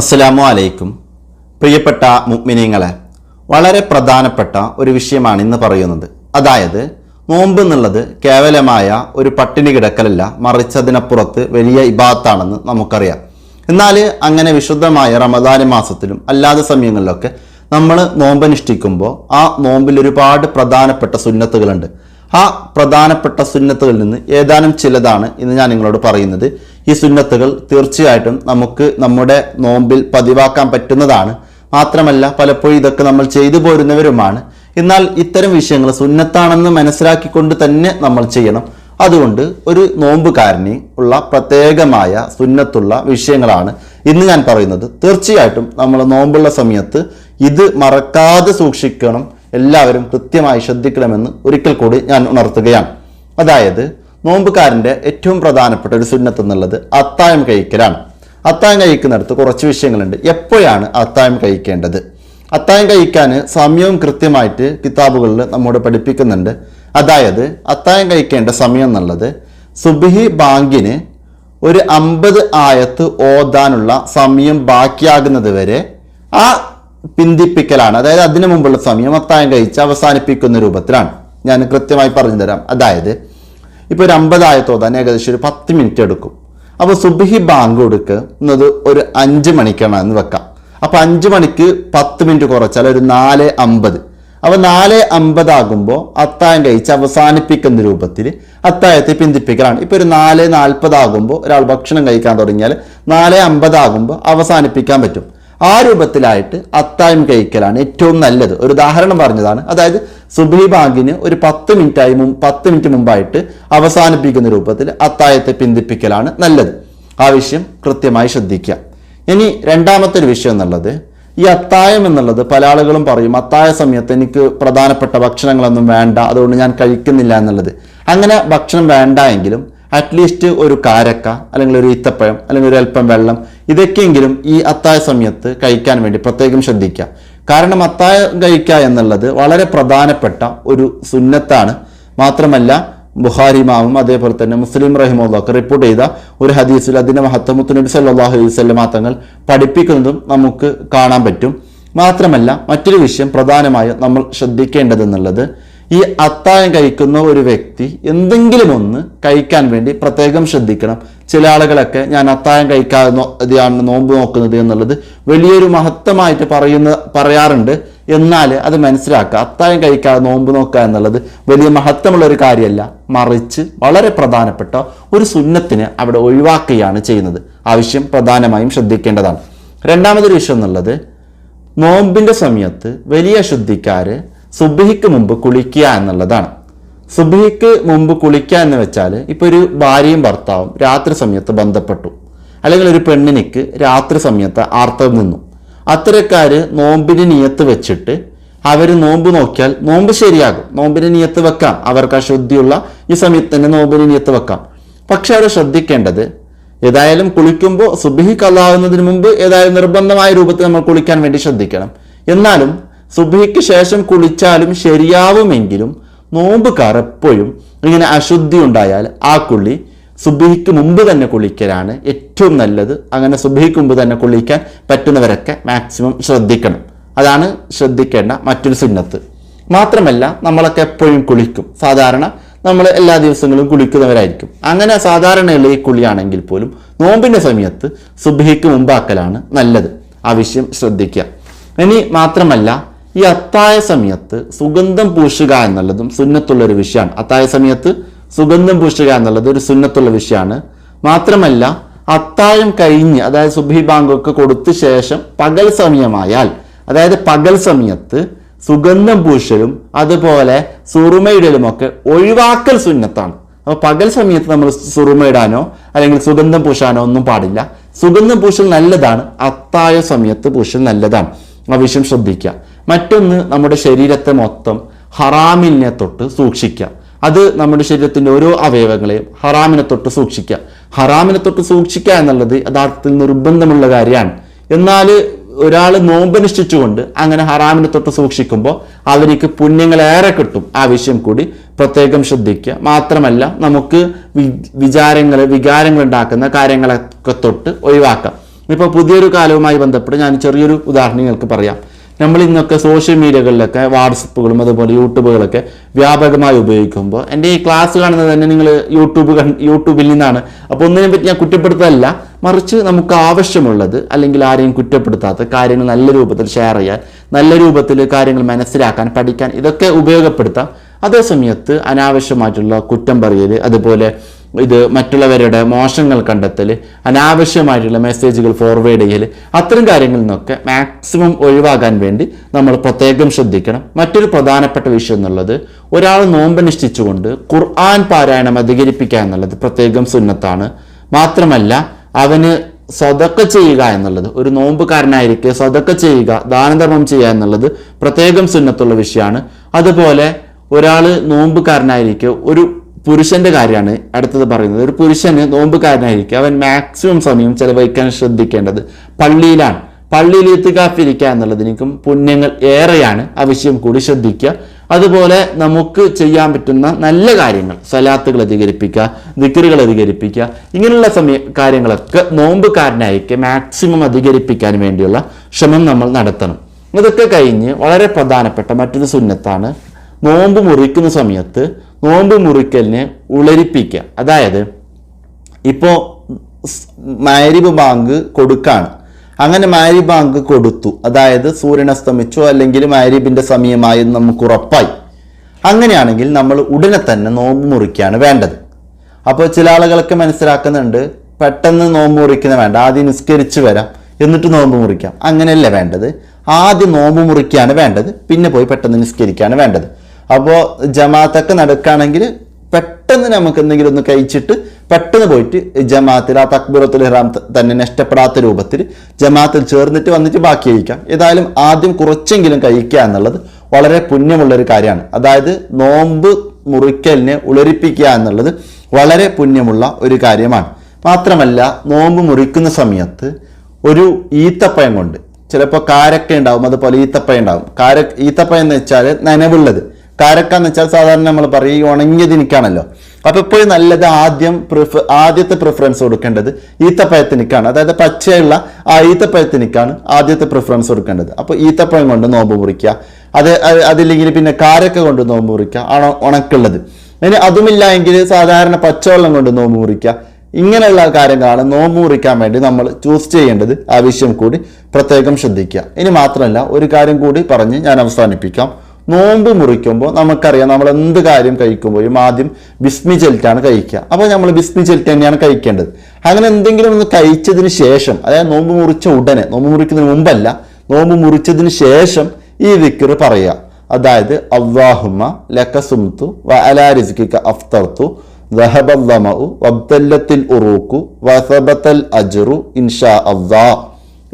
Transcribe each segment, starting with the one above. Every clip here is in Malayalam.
അസ്സലാമു അലൈക്കും. പ്രിയപ്പെട്ട മുഗ്മിനീങ്ങളെ വളരെ പ്രധാനപ്പെട്ട ഒരു വിഷയമാണ് ഇന്ന് പറയുന്നത്. അതായത് നോമ്പ് എന്നുള്ളത് കേവലമായ ഒരു പട്ടിണി കിടക്കലല്ല മറിച്ചതിനപ്പുറത്ത് വലിയ ഇബാത്താണെന്ന് നമുക്കറിയാം. എന്നാൽ അങ്ങനെ വിശുദ്ധമായ റമദാൻ മാസത്തിലും അല്ലാത്ത സമയങ്ങളിലൊക്കെ നമ്മൾ നോമ്പനുഷ്ഠിക്കുമ്പോൾ ആ നോമ്പിൽ ഒരുപാട് പ്രധാനപ്പെട്ട സുന്നത്തുകളുണ്ട്. ആ പ്രധാനപ്പെട്ട സുന്നത്തുകളിൽ നിന്ന് ഏതാനും ചിലതാണ് ഇന്ന് ഞാൻ നിങ്ങളോട് പറയുന്നത്. ഈ സുന്നത്തുകൾ തീർച്ചയായിട്ടും നമുക്ക് നമ്മുടെ നോമ്പിൽ പതിവാക്കാൻ പറ്റുന്നതാണ്. മാത്രമല്ല പലപ്പോഴും ഇതൊക്കെ നമ്മൾ ചെയ്തു പോരുന്നവരുമാണ്. എന്നാൽ ഇത്തരം വിഷയങ്ങൾ സുന്നത്താണെന്ന് മനസ്സിലാക്കിക്കൊണ്ട് തന്നെ നമ്മൾ ചെയ്യണം. അതുകൊണ്ട് ഒരു നോമ്പുകാരന് ഉള്ള പ്രത്യേകമായ സുന്നത്തുള്ള വിഷയങ്ങളാണ് ഇന്ന് ഞാൻ പറയുന്നത്. തീർച്ചയായിട്ടും നമ്മൾ നോമ്പുള്ള സമയത്ത് ഇത് മറക്കാതെ സൂക്ഷിക്കണം. എല്ലാവരും കൃത്യമായി ശ്രദ്ധിക്കണമെന്ന് ഒരിക്കൽ കൂടി ഞാൻ ഉണർത്തുകയാണ്. അതായത് നോമ്പുകാരന്റെ ഏറ്റവും പ്രധാനപ്പെട്ട ഒരു സുന്നത്ത് എന്നുള്ളത് അത്തായം കഴിക്കലാണ്. അത്തായം കഴിക്കുന്നിടത്ത് കുറച്ച് വിഷയങ്ങളുണ്ട്. എപ്പോഴാണ് അത്തായം കഴിക്കേണ്ടത്? അത്തായം കഴിക്കാൻ സമയവും കൃത്യമായിട്ട് കിതാബുകളിൽ നമ്മോട് പഠിപ്പിക്കുന്നുണ്ട്. അതായത് അത്തായം കഴിക്കേണ്ട സമയം എന്നുള്ളത് സുബിഹി ബാങ്കിന് ഒരു അമ്പത് ആയത്ത് ഓതാനുള്ള സമയം ബാക്കിയാകുന്നത് വരെ ആ പിന്തിപ്പിക്കലാണ്. അതായത് അതിനു മുമ്പുള്ള സമയം അത്തായം കഴിച്ച് അവസാനിപ്പിക്കുന്ന രൂപത്തിലാണ്. ഞാൻ കൃത്യമായി പറഞ്ഞു തരാം അതായത് ഇപ്പോൾ ഒരു അമ്പതായത്ത് ഓതാൻ ഏകദേശം ഒരു പത്ത് മിനിറ്റ് എടുക്കും. അപ്പോൾ സുബിഹി ബാങ്ക് കൊടുക്കുന്നത് ഒരു അഞ്ച് മണിക്കാണ് എന്ന് വെക്കാം. അപ്പോൾ അഞ്ച് മണിക്ക് പത്ത് മിനിറ്റ് കുറച്ചാൽ ഒരു നാല് അമ്പത്. അപ്പോൾ നാല് അമ്പതാകുമ്പോൾ അത്തായം കഴിച്ച് അവസാനിപ്പിക്കുന്ന രൂപത്തിൽ അത്തായത്തെ പിന്തിപ്പിക്കലാണ്. ഇപ്പോൾ ഒരു നാല് നാൽപ്പതാകുമ്പോൾ ഒരാൾ ഭക്ഷണം കഴിക്കാൻ തുടങ്ങിയാൽ നാല് അമ്പതാകുമ്പോൾ അവസാനിപ്പിക്കാൻ പറ്റും. ആ രൂപത്തിലായിട്ട് അത്തായം കഴിക്കലാണ് ഏറ്റവും നല്ലത്. ഒരു ഉദാഹരണം പറഞ്ഞതാണ്. അതായത് സുബഹി ബാങ്കിന് ഒരു പത്ത് മിനിറ്റായി മുമ്പ് പത്ത് മിനിറ്റ് മുമ്പായിട്ട് അവസാനിപ്പിക്കുന്ന രൂപത്തിൽ അത്തായത്തെ പിന്തിപ്പിക്കലാണ് നല്ലത്. ആ വിഷയം കൃത്യമായി ശ്രദ്ധിക്കുക. ഇനി രണ്ടാമത്തെ ഒരു വിഷയം എന്നുള്ളത് ഈ അത്തായം എന്നുള്ളത് പല ആളുകളും പറയും അത്തായ സമയത്ത് എനിക്ക് പ്രധാനപ്പെട്ട ഭക്ഷണങ്ങളൊന്നും വേണ്ട അതുകൊണ്ട് ഞാൻ കഴിക്കുന്നില്ല എന്നുള്ളത്. അങ്ങനെ ഭക്ഷണം വേണ്ട എങ്കിലും അറ്റ്ലീസ്റ്റ് ഒരു കാരക്ക അല്ലെങ്കിൽ ഒരു ഈത്തപ്പഴം അല്ലെങ്കിൽ ഒരു അല്പം വെള്ളം ഇതൊക്കെയെങ്കിലും ഈ അത്തായ സമയത്ത് കഴിക്കാൻ വേണ്ടി പ്രത്യേകം ശ്രദ്ധിക്കുക. കാരണം അത്തായം കഴിക്കുക എന്നുള്ളത് വളരെ പ്രധാനപ്പെട്ട ഒരു സുന്നത്താണ്. മാത്രമല്ല ബുഖാരി മാവും അതേപോലെ തന്നെ മുസ്ലിം റഹിമുള്ളൊക്കെ റിപ്പോർട്ട് ചെയ്ത ഒരു ഹദീസിൽ അതിന്റെ മഹത്വം മുത്തുനബി സല്ലാഹു മാത്രങ്ങൾ തങ്ങൾ പഠിപ്പിക്കുന്നതും നമുക്ക് കാണാൻ പറ്റും. മാത്രമല്ല മറ്റൊരു വിഷയം പ്രധാനമായും നമ്മൾ ശ്രദ്ധിക്കേണ്ടതെന്നുള്ളത് ഈ അത്തായം കഴിക്കുന്ന ഒരു വ്യക്തി എന്തെങ്കിലും ഒന്ന് കഴിക്കാൻ വേണ്ടി പ്രത്യേകം ശ്രദ്ധിക്കണം. ചില ആളുകളൊക്കെ ഞാൻ അത്തായം കഴിക്കാതെയാണ് നോമ്പ് നോക്കുന്നത് എന്നുള്ളത് വലിയൊരു മഹത്വമായിട്ട് പറയുന്ന പറയാറുണ്ട്. എന്നാൽ അത് മനസ്സിലാക്കുക. അത്തായം കഴിക്കാതെ നോമ്പ് നോക്കുക എന്നുള്ളത് വലിയ മഹത്വമുള്ള ഒരു കാര്യമല്ല. മറിച്ച് വളരെ പ്രധാനപ്പെട്ട ഒരു സുന്നത്തിനെ അവിടെ ഒഴിവാക്കുകയാണ് ചെയ്യുന്നത്. ആവശ്യം പ്രധാനമായും ശ്രദ്ധിക്കേണ്ടതാണ്. രണ്ടാമതൊരു വിഷയം എന്നുള്ളത് നോമ്പിന്റെ സമയത്ത് വലിയ ശുദ്ധിക്കാര് സുബഹിക്ക് മുമ്പ് കുളിക്കുക എന്നുള്ളതാണ്. സുബഹിക്ക് മുമ്പ് കുളിക്കുക എന്ന് വെച്ചാൽ ഇപ്പോൾ ഒരു ഭാര്യയും ഭർത്താവും രാത്രി സമയത്ത് ബന്ധപ്പെട്ടു. അല്ലെങ്കിൽ ഒരു പെണ്ണിനിക്ക് രാത്രി സമയത്ത് ആർത്തവം നിന്നു. അത്തരക്കാർ നോമ്പിന് നിയത്ത് വെച്ചിട്ട് അവർ നോമ്പ് നോക്കിയാൽ നോമ്പ് ശരിയാകും. നോമ്പിന് നിയത്ത് വെക്കാം. അവർക്ക് അശുദ്ധിയുള്ള ഈ സമയത്ത് തന്നെ നോമ്പിന് നിയത്ത് വെക്കാം. പക്ഷെ അവർ ശ്രദ്ധിക്കേണ്ടത് ഏതായാലും കുളിക്കുമ്പോൾ സുബിഹി കല്ലാവുന്നതിന് മുമ്പ് ഏതായാലും നിർബന്ധമായ രൂപത്തിൽ നമ്മൾ കുളിക്കാൻ വേണ്ടി ശ്രദ്ധിക്കണം. എന്നാലും സുബിഹിക്ക് ശേഷം കുളിച്ചാലും ശരിയാവുമെങ്കിലും നോമ്പുകാർ എപ്പോഴും ഇങ്ങനെ അശുദ്ധി ഉണ്ടായാൽ ആ കുളി സുബിഹിക്ക് മുമ്പ് തന്നെ കുളിക്കലാണ് ഏറ്റവും നല്ലത്. അങ്ങനെ സുബിഹിക്ക് മുമ്പ് തന്നെ കുളിക്കാൻ പറ്റുന്നവരൊക്കെ മാക്സിമം ശ്രദ്ധിക്കണം. അതാണ് ശ്രദ്ധിക്കേണ്ട മറ്റൊരു സുന്നത്ത്. മാത്രമല്ല നമ്മളൊക്കെ എപ്പോഴും കുളിക്കും. സാധാരണ നമ്മൾ എല്ലാ ദിവസങ്ങളും കുളിക്കുന്നവരായിരിക്കും. അങ്ങനെ സാധാരണയുള്ള ഈ കുളിയാണെങ്കിൽ പോലും നോമ്പിന്റെ സമയത്ത് സുബഹിക്ക് മുമ്പാക്കലാണ് നല്ലത്. ആ വിഷയം ശ്രദ്ധിക്കുക. ഇനി മാത്രമല്ല ഈ അത്തായ സമയത്ത് സുഗന്ധം പൂശുക എന്നുള്ളതും സുന്നത്തുള്ള ഒരു വിഷയമാണ്. അത്തായ സമയത്ത് സുഗന്ധം പൂശുക എന്നുള്ളത് ഒരു സുന്നത്തുള്ള വിഷയമാണ്. മാത്രമല്ല അത്തായം കഴിഞ്ഞ് അതായത് സുബഹി ബാങ്കൊക്കെ കൊടുത്ത ശേഷം പകൽ സമയമായാൽ അതായത് പകൽ സമയത്ത് സുഗന്ധം പൂശലും അതുപോലെ സുറുമയിടലും ഒക്കെ ഒഴിവാക്കൽ സുന്നത്താണ്. അപ്പോൾ പകൽ സമയത്ത് നമ്മൾ സുറുമയിടാനോ അല്ലെങ്കിൽ സുഗന്ധം പൂശാനോ ഒന്നും പാടില്ല. സുഗന്ധം പൂശൽ നല്ലതാണ് അത്തായ സമയത്ത് പൂശൽ നല്ലതാണ്. ആ വിഷയം ശ്രദ്ധിക്കുക. മറ്റൊന്ന് നമ്മുടെ ശരീരത്തെ മൊത്തം ഹറാമിനെ തൊട്ട് സൂക്ഷിക്കുക. അത് നമ്മുടെ ശരീരത്തിന്റെ ഓരോ അവയവങ്ങളെയും ഹറാമിനെ തൊട്ട് സൂക്ഷിക്കുക. ഹറാമിനെ തൊട്ട് സൂക്ഷിക്കുക എന്നുള്ളത് യഥാർത്ഥത്തിൽ നിർബന്ധമുള്ള കാര്യമാണ്. എന്നാൽ ഒരാൾ നോമ്പനുഷ്ഠിച്ചുകൊണ്ട് അങ്ങനെ ഹറാമിനെ തൊട്ട് സൂക്ഷിക്കുമ്പോൾ അവർക്ക് പുണ്യങ്ങളേറെ കിട്ടും. ആ വിഷയം കൂടി പ്രത്യേകം ശ്രദ്ധിക്കുക. മാത്രമല്ല നമുക്ക് വിചാരങ്ങൾ വികാരങ്ങൾ ഉണ്ടാക്കുന്ന കാര്യങ്ങളൊക്കെ തൊട്ട് ഒഴിവാക്കാം. ഇപ്പോൾ പുതിയൊരു കാലവുമായി ബന്ധപ്പെട്ട് ഞാൻ ചെറിയൊരു ഉദാഹരണം നിങ്ങൾക്ക് പറയാം. നമ്മൾ ഇന്നൊക്കെ സോഷ്യൽ മീഡിയകളിലൊക്കെ വാട്സപ്പുകളും അതുപോലെ യൂട്യൂബുകളൊക്കെ വ്യാപകമായി ഉപയോഗിക്കുമ്പോൾ എന്റെ ഈ ക്ലാസ് കാണുന്നത് തന്നെ നിങ്ങൾ യൂട്യൂബ് യൂട്യൂബിൽ നിന്നാണ്. അപ്പോൾ ഒന്നിനെ പറ്റി ഞാൻ കുറ്റപ്പെടുത്തതല്ല മറിച്ച് നമുക്ക് ആവശ്യമുള്ളത് അല്ലെങ്കിൽ ആരെയും കുറ്റപ്പെടുത്താത്ത കാര്യങ്ങൾ നല്ല രൂപത്തിൽ ഷെയർ ചെയ്യാൻ നല്ല രൂപത്തിൽ കാര്യങ്ങൾ മനസ്സിലാക്കാൻ പഠിക്കാൻ ഇതൊക്കെ ഉപയോഗപ്പെടുത്താം. അതേസമയത്ത് അനാവശ്യമായിട്ടുള്ള കുറ്റം പറയൽ അതുപോലെ ഇത് മറ്റുള്ളവരുടെ മോശങ്ങൾ കണ്ടെത്തൽ അനാവശ്യമായിട്ടുള്ള മെസ്സേജുകൾ ഫോർവേഡ് ചെയ്യൽ അത്തരം കാര്യങ്ങളിൽ നിന്നൊക്കെ മാക്സിമം ഒഴിവാകാൻ വേണ്ടി നമ്മൾ പ്രത്യേകം ശ്രദ്ധിക്കണം. മറ്റൊരു പ്രധാനപ്പെട്ട വിഷയം എന്നുള്ളത് ഒരാൾ നോമ്പനുഷ്ഠിച്ചുകൊണ്ട് ഖുർആൻ പാരായണം അധികരിപ്പിക്കുക എന്നുള്ളത് പ്രത്യേകം സുന്നത്താണ്. മാത്രമല്ല അവന് സ്വതക്ക ചെയ്യുക എന്നുള്ളത് ഒരു നോമ്പുകാരനായിരിക്കെ സ്വതക്ക ചെയ്യുക ദാനധർമ്മം ചെയ്യുക എന്നുള്ളത് പ്രത്യേകം സുന്നത്തുള്ള വിഷയമാണ്. അതുപോലെ ഒരാൾ നോമ്പുകാരനായിരിക്കെ ഒരു പുരുഷന്റെ കാര്യമാണ് അടുത്തത് പറയുന്നത്. ഒരു പുരുഷന് നോമ്പുകാരനായിരിക്കും അവൻ മാക്സിമം സമയം ചെലവഴിക്കാൻ ശ്രദ്ധിക്കേണ്ടത് പള്ളിയിലാണ്. പള്ളിയിൽ എത്തിക്കാത്തിരിക്കുക എന്നുള്ളതിനും പുണ്യങ്ങൾ ഏറെയാണ് ആ വിഷയം കൂടി ശ്രദ്ധിക്കുക. അതുപോലെ നമുക്ക് ചെയ്യാൻ പറ്റുന്ന നല്ല കാര്യങ്ങൾ സലാത്തുകൾ അധികരിപ്പിക്കുക ദിക്കറുകൾ അധികരിപ്പിക്കുക ഇങ്ങനെയുള്ള സമയ കാര്യങ്ങളൊക്കെ നോമ്പുകാരനായിരിക്കും മാക്സിമം അധികരിപ്പിക്കാൻ വേണ്ടിയുള്ള ശ്രമം നമ്മൾ നടത്തണം. ഇതൊക്കെ കഴിഞ്ഞ് വളരെ പ്രധാനപ്പെട്ട മറ്റൊരു സുന്നത്താണ് നോമ്പ് മുറിക്കുന്ന സമയത്ത് നോമ്പ് മുറിക്കലിനെ ഉളരിപ്പിക്കുക. അതായത് ഇപ്പോൾ മാരിബ് ബാങ്ക് കൊടുക്കാണ്. അങ്ങനെ മാരി ബാങ്ക് കൊടുത്തു. അതായത് സൂര്യൻ അസ്തമിച്ചോ അല്ലെങ്കിൽ മാരിബിന്റെ സമയമായി നമുക്ക് ഉറപ്പായി. അങ്ങനെയാണെങ്കിൽ നമ്മൾ ഉടനെ തന്നെ നോമ്പ് മുറിക്കുകയാണ് വേണ്ടത്. അപ്പോൾ ചില ആളുകളൊക്കെ മനസ്സിലാക്കുന്നുണ്ട് പെട്ടെന്ന് നോമ്പ് മുറിക്കുന്ന വേണ്ട ആദ്യം നിസ്കരിച്ച് വരാം എന്നിട്ട് നോമ്പ് മുറിക്കാം. അങ്ങനെയല്ല വേണ്ടത്? ആദ്യം നോമ്പ് മുറിക്കുകയാണ് വേണ്ടത് പിന്നെ പോയി പെട്ടെന്ന് നിസ്കരിക്കുകയാണ് വേണ്ടത്. അപ്പോൾ ജമാഅത്തൊക്കെ നടക്കുകയാണെങ്കിൽ പെട്ടെന്ന് നമുക്ക് എന്തെങ്കിലും ഒന്ന് കഴിച്ചിട്ട് പെട്ടെന്ന് പോയിട്ട് ജമാഅത്തിൽ ആ തക്ബീറത്തുൽ ഇഹ്റാം തന്നെ നഷ്ടപ്പെടാത്ത രൂപത്തിൽ ജമാഅത്തിൽ ചേർന്നിട്ട് വന്നിട്ട് ബാക്കി കഴിക്കാം. ഏതായാലും ആദ്യം കുറച്ചെങ്കിലും കഴിക്കുക എന്നുള്ളത് വളരെ പുണ്യമുള്ളൊരു കാര്യമാണ്. അതായത് നോമ്പ് മുറിക്കലിനെ ഉളരിപ്പിക്കുക എന്നുള്ളത് വളരെ പുണ്യമുള്ള ഒരു കാര്യമാണ്. മാത്രമല്ല നോമ്പ് മുറിക്കുന്ന സമയത്ത് ഒരു ഈത്തപ്പഴം കൊണ്ട് ചിലപ്പോൾ കാരക്ക ഉണ്ടാവും അതുപോലെ ഈത്തപ്പഴം ഉണ്ടാവും. കാര ഈത്തപ്പഴം എന്ന് വെച്ചാൽ നനവുള്ളത്. കാരക്ക എന്ന് വെച്ചാൽ സാധാരണ നമ്മൾ പറയും ഈ ഉണങ്ങിയത് എനിക്കാണല്ലോ. അപ്പൊ എപ്പോഴും നല്ലത് ആദ്യം പ്രിഫ ആദ്യത്തെ പ്രിഫറൻസ് കൊടുക്കേണ്ടത് ഈത്തപ്പഴത്തിനിക്കാണ്. അതായത് പച്ചയുള്ള ആ ഈത്തപ്പഴത്തിനിക്കാണ് ആദ്യത്തെ പ്രിഫറൻസ് കൊടുക്കേണ്ടത്. അപ്പോൾ ഈത്തപ്പഴം കൊണ്ട് നോമ്പ് മുറിക്കുക. അത് അതില്ലെങ്കിൽ പിന്നെ കാരക്ക കൊണ്ട് നോമ്പ് മുറിക്കുക. ആണ് ഉണക്കുള്ളത്. ഇനി അതുമില്ല എങ്കിൽ സാധാരണ പച്ചവെള്ളം കൊണ്ട് നോമ്പ് മുറിക്കുക. ഇങ്ങനെയുള്ള കാര്യങ്ങളാണ് നോമ്പ് മുറിക്കാൻ വേണ്ടി നമ്മൾ ചൂസ് ചെയ്യേണ്ടത്. ആവശ്യം കൂടി പ്രത്യേകം ശ്രദ്ധിക്കുക. ഇനി മാത്രമല്ല ഒരു കാര്യം കൂടി പറഞ്ഞ് ഞാൻ അവസാനിപ്പിക്കാം. നോമ്പ് മുറിക്കുമ്പോൾ നമുക്കറിയാം നമ്മൾ എന്ത് കാര്യം കഴിക്കുമ്പോഴും ആദ്യം ബിസ്മി ചെലിറ്റാണ് കഴിക്കുക. അപ്പോൾ നമ്മൾ ബിസ്മി ചെലിറ്റ് തന്നെയാണ് കഴിക്കേണ്ടത്. അങ്ങനെ എന്തെങ്കിലും ഒന്ന് കഴിച്ചതിന് ശേഷം അതായത് നോമ്പ് മുറിച്ച ഉടനെ നോമ്പ് മുറിക്കുന്നതിന് മുമ്പല്ല നോമ്പ് മുറിച്ചതിന് ശേഷം ഈ ദിക്കർ പറയുക. അതായത് അള്ളാഹുമ ലക്കസുംതു വ അലാരിസ്കിക്ക അഫ്തർത്തു ദഹബല്ലമു വബ്ദല്ലത്തിൽ ഉറൂക്കു വസബത്തൽ അജറു ഇൻഷാ അവ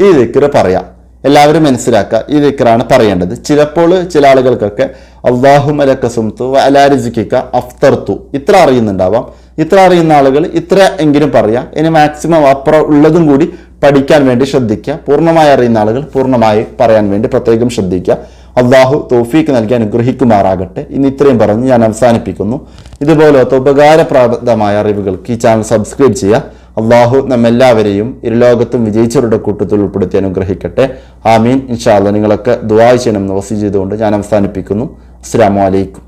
ഈ ദിക്കർ പറയാം എല്ലാവരും മനസ്സിലാക്കുക. ഈ ദിക്റാണ് പറയേണ്ടത്. ചിലപ്പോൾ ചില ആളുകൾക്കൊക്കെ അള്ളാഹു മലക്ക സുംതു അലാരിസിക്ക അഫ്തർത്തു ഇത്ര അറിയുന്നുണ്ടാവാം. ഇത്ര അറിയുന്ന ആളുകൾ ഇത്ര എങ്കിലും പറയാം. ഇനി മാക്സിമം അപ്പുറം ഉള്ളതും കൂടി പഠിക്കാൻ വേണ്ടി ശ്രദ്ധിക്കുക. പൂർണമായി അറിയുന്ന ആളുകൾ പൂർണമായി പറയാൻ വേണ്ടി പ്രത്യേകം ശ്രദ്ധിക്കുക. അള്ളാഹു തോഫീക്ക് നൽകി അനുഗ്രഹിക്കുമാറാകട്ടെ. ഇന്ന് ഇത്രയും പറഞ്ഞ് ഞാൻ അവസാനിപ്പിക്കുന്നു. ഇതുപോലത്തെ ഉപകാരപ്രദമായ അറിവുകൾക്ക് ഈ ചാനൽ സബ്സ്ക്രൈബ് ചെയ്യുക. അള്ളാഹു നമ്മെല്ലാവരെയും ഇരുലോകത്തും വിജയിച്ചവരുടെ കൂട്ടത്തിൽ ഉൾപ്പെടുത്തി അനുഗ്രഹിക്കട്ടെ. ആമീൻ. ഇൻഷാല്ല നിങ്ങളൊക്കെ ദുവായ് ചെയ്യണമെന്ന് വസി ചെയ്തുകൊണ്ട് ഞാൻ അവസാനിപ്പിക്കുന്നു. അസ്സാം വലൈക്കും